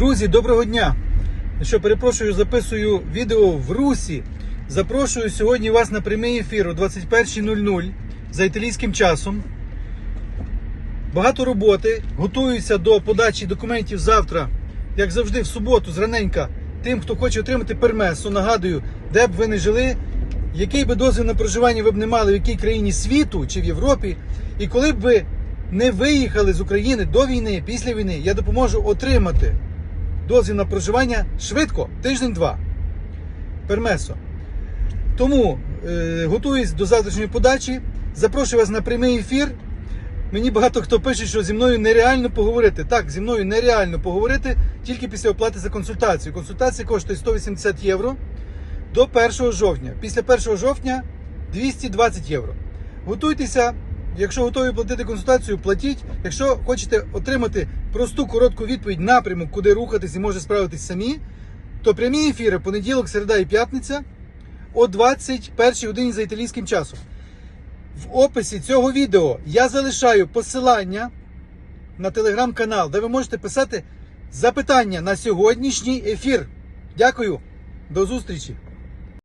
Друзі, доброго дня! Ну Що, перепрошую, записую відео в Русі. Запрошую сьогодні вас на прямий ефір о 21.00 за італійським часом. Багато роботи. Готуюся до подачі документів завтра, як завжди, в суботу, зраненька. Тим, хто хоче отримати пермесу, нагадую, де б ви не жили, який би дозвіл на проживання ви б не мали, в якій країні світу чи в Європі, і коли б ви не виїхали з України до війни, після війни, я допоможу отримати дозвіл на проживання швидко, тиждень-два. Пермесо. Тому е, готуюсь до завтрашньої подачі. Запрошую вас на прямий ефір. Мені багато хто пише, що зі мною нереально поговорити. Так, зі мною нереально поговорити тільки після оплати за консультацію. Консультація коштує 180 євро до 1 жовтня. Після 1 жовтня 220 євро. Готуйтеся. Якщо готові платити консультацію, платіть. Якщо хочете отримати просту коротку відповідь напрямок, куди рухатись і може справитись самі, то прямі ефіри понеділок, середа і п'ятниця о 21 годині за італійським часом. В описі цього відео я залишаю посилання на телеграм-канал, де ви можете писати запитання на сьогоднішній ефір. Дякую, до зустрічі!